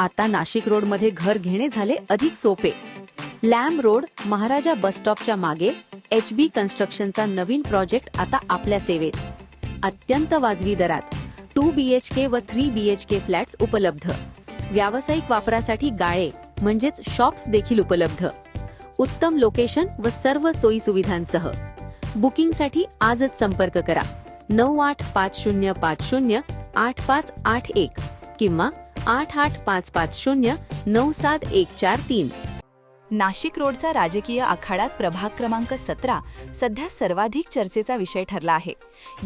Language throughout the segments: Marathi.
आता नाशिक रोडमध्ये घर घेणे झाले अधिक सोपे. लॅम रोड महाराजा बस स्टॉपच्या मागे एच बी कन्स्ट्रक्शनचा नवीन प्रोजेक्ट आता आपल्या सेवेत. अत्यंत वाजवी दरात टू बी एच के व three B H K flats उपलब्ध. व्यावसायिक वापरासाठी गाळे म्हणजेच शॉप्स देखील उपलब्ध. उत्तम लोकेशन व सर्व सोयी सुविधांसह. बुकिंगसाठी आजच संपर्क करा. नऊ आठ पाच शून्य पाच शून्य आठ पाच आठ एक किंवा आठ आठ पाच पाच शून्य नऊ सात एक चार तीन. नाशिक रोडचा राजकीय आखाड्यात प्रभाग क्रमांक सतरा सध्या सर्वाधिक चर्चेचा विषय ठरला आहे.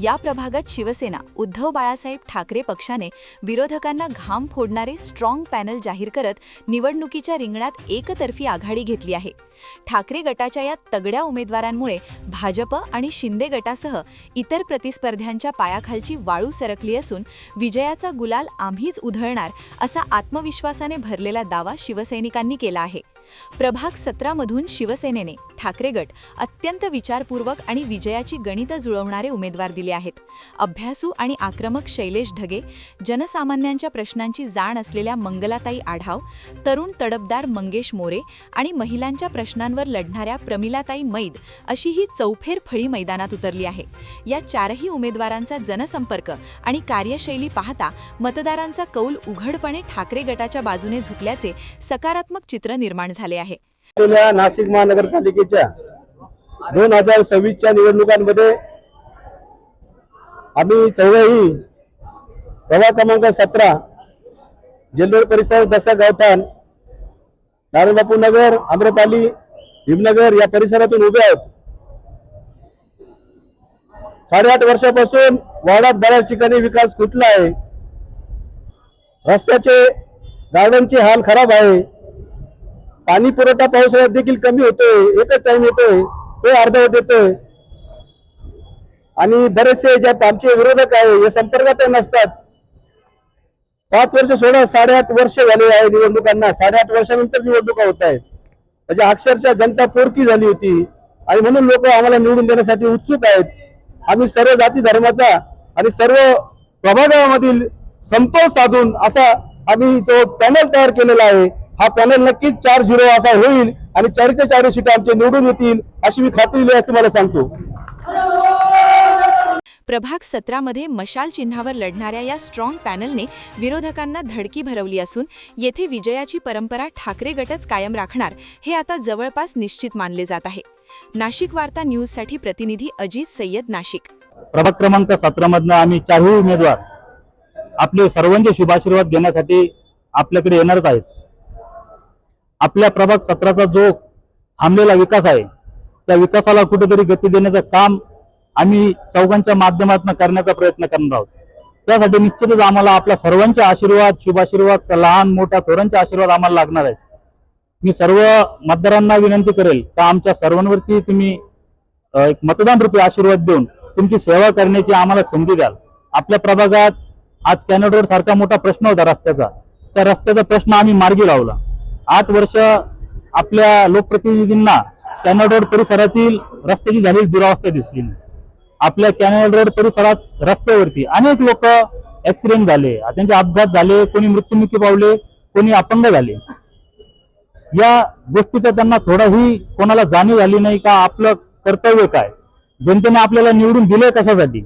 या प्रभागात शिवसेना उद्धव बाळासाहेब ठाकरे पक्षाने विरोधकांना घाम फोडणारे स्ट्रॉंग पॅनल जाहीर करत निवडणुकीच्या रिंगणात एकतर्फी आघाडी घेतली आहे. ठाकरे गटाच्या या तगड्या उमेदवारांमुळे भाजप आणि शिंदे गटासह इतर प्रतिस्पर्ध्यांच्या पायाखालची वाळू सरकली असून विजयाचा गुलाल आम्हीच उधळणार असा आत्मविश्वासाने भरलेला दावा शिवसैनिकांनी केला आहे. प्रभाग सतरामधून शिवसेनेने ठाकरे गट अत्यंत विचारपूर्वक आणि विजयाची गणितं जुळवणारे उमेदवार दिले आहेत. अभ्यासू आणि आक्रमक शैलेश ढगे जनसामान्यांच्या प्रश्नांची जाण असलेल्या मंगलाताई आढाव तरुण तडबदार मंगेश मोरे आणि महिलांच्या प्रश्नांवर लढणाऱ्या प्रमिलाताई मैद अशी ही चौफेर फळी मैदानात उतरली आहे. या चारही उमेदवारांचा जनसंपर्क आणि कार्यशैली पाहता मतदारांचा कौल उघडपणे ठाकरे गटाच्या बाजूने झुकल्याचे सकारात्मक चित्र निर्माण झाले आहे. नाशिक महानगरपालिकेच्या दोन हजार सव्वीसच्या निवडणुकांमध्ये आम्ही चौघही प्रभाग क्रमांक सतरा जेल्लोर परिसर दसा गावठाण नारायणबापू नगर आम्रपाली भीमनगर या परिसरातून उभे आहोत. साडेआठ वर्षापासून वार्डात बऱ्याच ठिकाणी विकास कुठला आहे? रस्त्याचे गार्डनचे हाल खराब आहे. पाणी पुरवठा पावसाळ्यात देखील कमी होतोय एकच टाइम येतोय तो अर्धवट येतोय. आणि बरेचसे ज्या आमचे विरोधक आहे हे संपर्कात नसतात. पाच वर्ष सोडा साडेआठ वर्ष झाले आहे निवडणुकांना. साडेआठ वर्षानंतर निवडणुका होत आहेत. म्हणजे अक्षरशः जनता पोरकी झाली होती. आणि म्हणून लोक आम्हाला निवडून देण्यासाठी उत्सुक आहेत. आम्ही सर्व जाती धर्माचा आणि सर्व प्रभागामधील समतोल साधून असा आम्ही जो पॅनल तयार केलेला आहे हा पॅनल नक्कीच चार झिरो असा होईल आणि चारी ते चारी सीट आमचे निवडून येतील अशी मी खात्री दिली असते मला सांगतो. प्रभाग सतरामध्ये मशाल चिन्हावर लढणाऱ्या या स्ट्रॉंग पॅनलने विरोधकांना धडकी भरवली असून येथे विजयाची परंपरा ठाकरे गटच कायम राखणार हे आता जवळपास निश्चित मानले जात आहे. नाशिक वार्ता न्यूजसाठी प्रतिनिधी अजित सय्यद नाशिक. प्रभाग क्रमांक सतरा मधनं आम्ही चारही उमेदवार आपले सर्वांचे शुभाशीर्वाद घेण्यासाठी आपल्याकडे येणारच आहेत. आपल्या प्रभाग सत्राचा जो थांबलेला विकास आहे त्या विकासाला कुठेतरी गती देण्याचं काम आम्ही चौघांच्या माध्यमातून करण्याचा प्रयत्न करणार आहोत. त्यासाठी निश्चितच आम्हाला आपल्या सर्वांचे आशीर्वाद शुभाशीर्वाद लहान मोठ्या थोरांचे आशीर्वाद आम्हाला लागणार आहेत. मी सर्व मतदारांना विनंती करेल का आमच्या सर्वांवरती तुम्ही एक मतदान रूपी आशीर्वाद देऊन तुमची सेवा करण्याची आम्हाला संधी द्याल. आपल्या प्रभागात आज कॅनड रोड सारखा मोठा प्रश्न होता रस्त्याचा. त्या रस्त्याचा प्रश्न आम्ही मार्गी लावला. आठ वर्ष आपल्या लोकप्रतिनिधींना कॅनड रोड परिसरातील रस्त्याची झालेली दुरावस्था दिसली. आपल्या कॅनल रोड परिसरात रस्त्यावरती अनेक लोक ऍक्सिडेंट झाले. त्यांचे अपघात झाले कोणी मृत्युमुखी पावले कोणी अपंग झाले. या गोष्टीचा त्यांना थोडाही कोणाला जाणीव झाली नाही का? आपलं कर्तव्य काय? जनतेने आपल्याला निवडून दिलंय कशासाठी?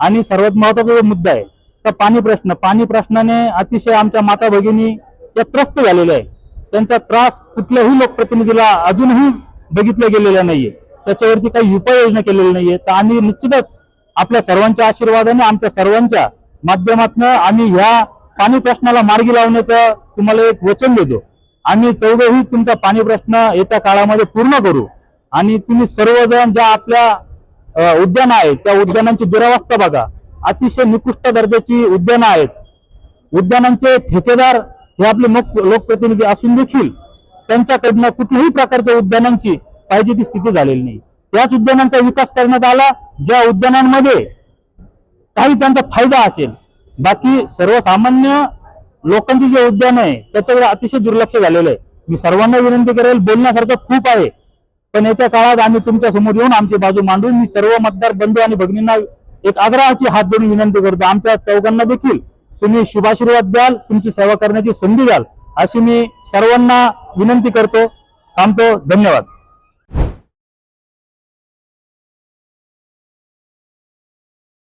आणि सर्वात महत्त्वाचा जो मुद्दा आहे तर पाणी प्रश्न. पाणी प्रश्नाने अतिशय आमच्या माता भगिनी या त्रस्त झालेल्या आहे. त्यांचा त्रास कुठल्याही लोकप्रतिनिधीला अजूनही बघितला गेलेला नाहीये. त्याच्यावरती काही उपाययोजना केलेल्या नाहीये. तर आम्ही निश्चितच आपल्या सर्वांच्या आशीर्वादाने आमच्या सर्वांच्या माध्यमातून आम्ही ह्या पाणी प्रश्नाला मार्गी लावण्याचं तुम्हाला एक वचन देतो. आम्ही चौघही तुमचा पाणी प्रश्न येत्या काळामध्ये पूर्ण करू. आणि तुम्ही सर्वजण ज्या आपल्या उद्यान उद्यानं आहेत त्या उद्यानांची दुरावस्था बघा. अतिशय निकृष्ट दर्जाची उद्यानं आहेत. उद्यानांचे ठेकेदार हे आपले लोक लोकप्रतिनिधी असून देखील त्यांच्याकडनं कुठल्याही प्रकारच्या उद्यानांची पाहिजे ती स्थिती झालेली नाही. त्याच उद्यानांचा विकास करण्यात आला ज्या उद्यानांमध्ये काही त्यांचा फायदा असेल. बाकी सर्वसामान्य लोकांची जे उद्यान आहे त्याच्याकडे अतिशय दुर्लक्ष झालेलं आहे. मी सर्वांना विनंती करेल बोलण्यासारखं खूप आहे. पण येत्या काळात आम्ही तुमच्यासमोर येऊन आमची बाजू मांडून मी सर्व मतदार बंधू आणि भगिनींना एक आग्रहाची हात धरून विनंती करतो. आमच्या चौघांना देखील तुम्ही शुभाशीर्वाद द्याल तुमची सेवा करण्याची संधी द्याल अशी मी सर्वांना विनंती करतो. थांबतो. धन्यवाद.